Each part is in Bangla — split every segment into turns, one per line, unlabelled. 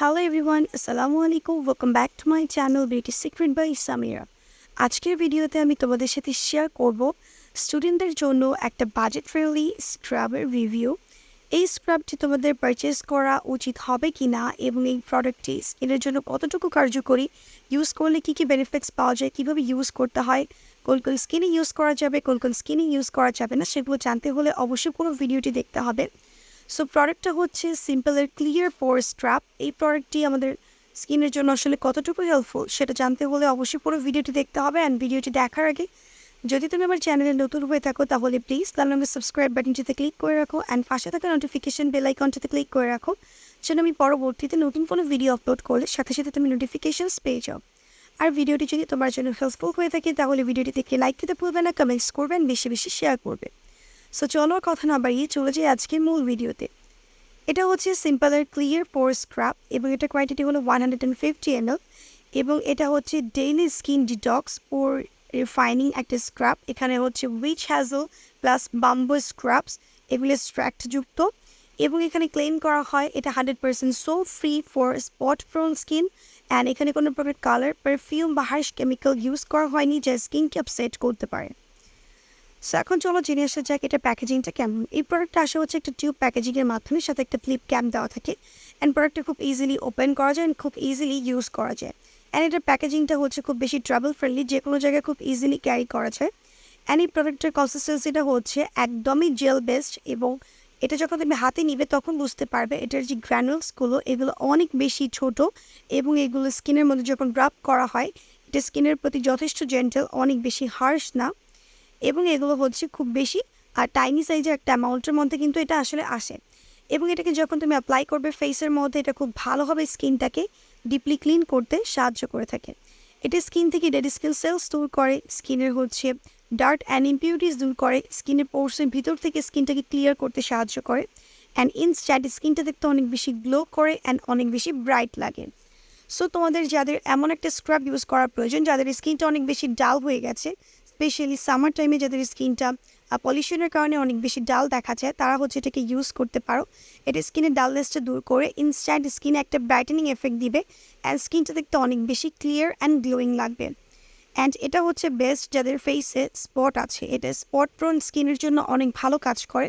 হ্যালো এভরিওয়ান আসসালামু আলাইকুম welcome back to my channel beauty secret by Samira আজকের ভিডিওতে আমি তোমাদের সাথে শেয়ার করব স্টুডেন্টদের জন্য একটা বাজেট ফ্রেন্ডলি স্ক্রাবের রিভিউ এই স্ক্রাবটি তোমাদের পারচেস করা উচিত হবে কি না এবং এই প্রোডাক্টটি স্কিনের জন্য কতটুকু কার্যকরী? ইউজ করলে কী কী বেনিফিটস পাওয়া যায়? কীভাবে ইউজ করতে হয়? কোন কোন স্কিনে ইউজ করা যাবে? কোন কোন স্কিনে ইউজ করা যাবে না? সেগুলো জানতে হলে অবশ্যই পুরো ভিডিওটি দেখতে হবে। সো প্রোডাক্টটা হচ্ছে সিম্পলের ক্লিয়ার পোর স্ট্রাপ এই প্রোডাক্টটি আমাদের স্কিনের জন্য আসলে কতটুকু হেল্পফুল সেটা জানতে হলে অবশ্যই পুরো ভিডিওটি দেখতে হবে অ্যান্ড ভিডিওটি দেখার আগে যদি তুমি আমার চ্যানেলে নতুন হয়ে থাকো তাহলে প্লিজ তাহলে আমাকে সাবস্ক্রাইব বাটনটিতে ক্লিক করে রাখো অ্যান্ড পাশে থাকা নোটিফিকেশন বেল আইকনটিতে ক্লিক করে রাখো যেন আমি পরবর্তীতে নতুন কোনো ভিডিও আপলোড করলে সাথে সাথে তুমি নোটিফিকেশনস পেয়ে যাও। আর ভিডিওটি যদি তোমার জন্য হেল্পফুল হয়ে থাকে তাহলে ভিডিওটি দেখে লাইক দিতে ভুলবে না কমেন্টস করবেন বেশি বেশি শেয়ার করবে। সো চলো কথা না বাড়িয়ে চলে যাই আজকের মূল ভিডিওতে। এটা হচ্ছে সিম্পলের ক্লিয়ার পোর স্ক্রাব এবং এটা কোয়ান্টিটি হলো one hundred and fifty ML এবং এটা হচ্ছে daily skin detox pore refining একটা স্ক্রাব এখানে হচ্ছে witch hazel plus bamboo scrubs এগুলো স্ট্র্যাক্টযুক্ত এবং এখানে ক্লেম করা হয় এটা hundred percent so free for spot prone skin and এখানে কোনো প্রকার কালার পারফিউম বা হার্শ কেমিক্যাল ইউজ করা হয়নি যা স্কিনকে আপসেট করতে পারে। সো এখন চলো জেনে আসা যাক এটা প্যাকেজিংটা কেমন। এই প্রোডাক্টটা আসা হচ্ছে একটা টিউব প্যাকেজিংয়ের মাধ্যমে, সাথে একটা ফ্লিপ ক্যাপ দেওয়া থাকে। অ্যান্ড প্রোডাক্টটা খুব ইজিলি ওপেন করা যায় খুব ইজিলি ইউজ করা যায়। অ্যান্ড এটার প্যাকেজিংটা হচ্ছে খুব বেশি ট্রাভেল ফ্রেন্ডলি যে কোনো জায়গায় খুব ইজিলি ক্যারি করা যায়। অ্যান্ড এই প্রোডাক্টের কনসিস্টেন্সিটা হচ্ছে একদমই জেল বেসড এবং এটা যখন তুমি হাতে নিবে তখন বুঝতে পারবে এটার যে গ্র্যানুলসগুলো এগুলো অনেক বেশি ছোট এবং এগুলো স্কিনের মধ্যে যখন রাব করা হয়, এটা স্কিনের প্রতি যথেষ্ট জেন্টেল অনেক বেশি হার্শ না। এবং এগুলো হচ্ছে খুব বেশি, আর টাইনি সাইজের একটা অ্যামাউন্টের মধ্যে কিন্তু এটা আসলে আসে। এবং এটাকে যখন তুমি অ্যাপ্লাই করবে ফেসের মধ্যে, এটা খুব ভালোভাবে স্কিনটাকে ডিপলি ক্লিন করতে সাহায্য করে থাকে। এটা স্কিন থেকে ডেড স্কিন সেলস দূর করে স্কিনের হচ্ছে ডার্ট অ্যান্ড ইম্পিউরিটিস দূর করে স্কিনের পোর্সের ভিতর থেকে স্কিনটাকে ক্লিয়ার করতে সাহায্য করে। অ্যান্ড ইনস্ট্যাট স্কিনটা দেখতে অনেক বেশি গ্লো করে অ্যান্ড অনেক বেশি ব্রাইট লাগে। সো তোমাদের যাদের এমন একটা স্ক্রাব ইউজ করার প্রয়োজন, যাদের স্কিনটা অনেক বেশি ডাল হয়ে গেছে স্পেশালি সামার টাইমে যাদের স্কিনটা পলিউশনের কারণে অনেক বেশি ডাল দেখা যায়, তারা হচ্ছে এটাকে ইউজ করতে পারো। এটা স্কিনের ডালনেসটা দূর করে ইনস্ট্যান্ট স্কিনে একটা ব্রাইটেনিং এফেক্ট দিবে অ্যান্ড স্কিনটা দেখতে অনেক বেশি ক্লিয়ার অ্যান্ড গ্লোয়িং লাগবে। অ্যান্ড এটা হচ্ছে বেস্ট যাদের ফেসে স্পট আছে। এটা স্পট প্রোন স্কিনের জন্য অনেক ভালো কাজ করে।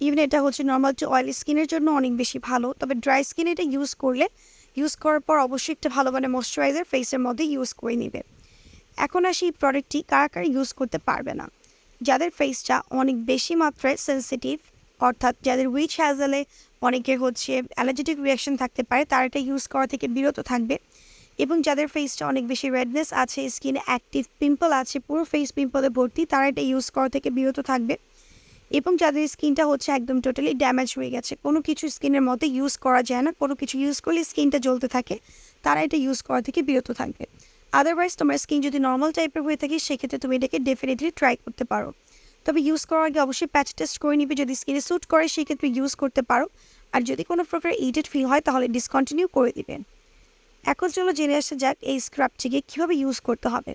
ইভেন এটা হচ্ছে নর্মাল যে অয়েলি স্কিনের জন্য অনেক বেশি ভালো। তবে ড্রাই স্কিনে এটা ইউজ করলে ইউজ করার পর অবশ্যই একটা ভালো মানে ময়শ্চারাইজার ফেসের মধ্যে ইউজ করে নেবে। এখন আসি এই প্রোডাক্টটি কারা কারা ইউজ করতে পারবে না। যাদের ফেসটা অনেক বেশি মাত্রায় সেন্সিটিভ অর্থাৎ যাদের উইচ হ্যাজেলে অনেকে হচ্ছে অ্যালার্জেটিক রিয়াকশন থাকতে পারে, তারা এটা ইউজ করা থেকে বিরত থাকবে। এবং যাদের ফেসটা অনেক বেশি রেডনেস আছে স্কিনে অ্যাক্টিভ পিম্পল আছে, পুরো ফেস পিম্পলে ভর্তি, তারা এটা ইউজ করা থেকে বিরত থাকবে। এবং যাদের স্কিনটা হচ্ছে একদম টোটালি ড্যামেজ হয়ে গেছে, কোনো কিছু স্কিনের মধ্যে ইউজ করা যায় না, কোনো কিছু ইউজ করলে স্কিনটা জ্বলতে থাকে, তারা এটা ইউজ করা থেকে বিরত থাকবে। আদারওয়াইজ তোমার স্কিন যদি নর্মাল টাইপের হয়ে থাকে, সেক্ষেত্রে তুমি এটাকে ডেফিনেটলি ট্রাই করতে পারো। তবে ইউজ করার আগে অবশ্যই প্যাচ টেস্ট করে নিবে। যদি স্কিনে স্যুট করে, সেক্ষেত্রে ইউজ করতে পারো। আর যদি কোনো প্রকার ইরিটেড ফিল হয়, তাহলে ডিসকন্টিনিউ করে দিবেন এখন চলো জেনে আসা যাক এই স্ক্রাবটিকে কীভাবে ইউজ করতে হবে।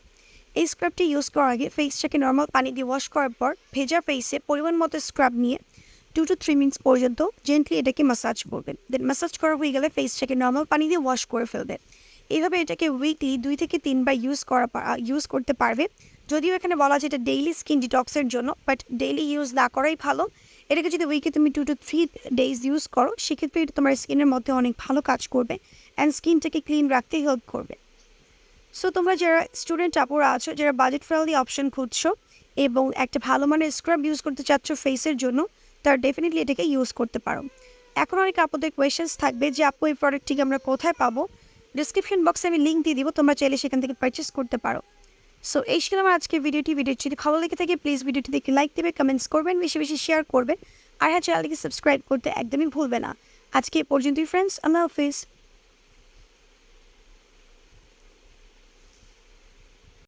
এই স্ক্রাবটি ইউজ করার আগে ফেসটাকে নর্মাল পানি দিয়ে ওয়াশ করার পর, ভেজা ফেসে পরিমাণ মতো স্ক্রাব নিয়ে টু টু থ্রি মিনিটস পর্যন্ত জেন্টলি এটাকে ম্যাসাজ করবেন দেন ম্যাসাজ করা হয়ে গেলে ফেসটাকে নর্মাল পানি দিয়ে ওয়াশ করে ফেলবে। এইভাবে এটাকে উইকলি দুই থেকে তিনবার ইউজ করা ইউজ করতে পারবে। যদিও এখানে বলা যায় এটা ডেইলি স্কিন ডিটক্সের জন্য বাট ডেইলি ইউজ না করাই ভালো। এটাকে যদি উইকে তুমি two two three days use করো, সেক্ষেত্রে এটা তোমার স্কিনের মধ্যে অনেক ভালো কাজ করবে অ্যান্ড স্কিনটাকে ক্লিন রাখতে হেল্প করবে। সো তোমরা যারা স্টুডেন্ট আপুরা আছো, যারা বাজেট ফ্রেন্ডলি অপশন খুঁজছো এবং একটা ভালো মানের স্ক্রাব ইউজ করতে চাচ্ছ ফেসের জন্য, তার ডেফিনেটলি এটাকে ইউজ করতে পারো। এখন অনেক আপুদের কোয়েশ্চেন্স থাকবে যে, আপু, এই প্রোডাক্টটিকে আমরা কোথায় পাবো? ডিসক্রিপশন বক্সে আমি লিঙ্ক দিয়ে দিব, তোমরা চাইলে সেখান থেকে পারচেস করতে পারো। সো এই ছিল আমার আজকের ভিডিওটি। ভিডিও যদি ভালো লেগে থাকে প্লিজ ভিডিওটি দেখে লাইক দেবে কমেন্টস করবেন, বেশি বেশি শেয়ার করবেন। আর হ্যাঁ চ্যানেলটিকে সাবস্ক্রাইব করতে একদমই ভুলবে না। আজকে পর্যন্তই ফ্রেন্ডস আল্লাহ হাফিজ।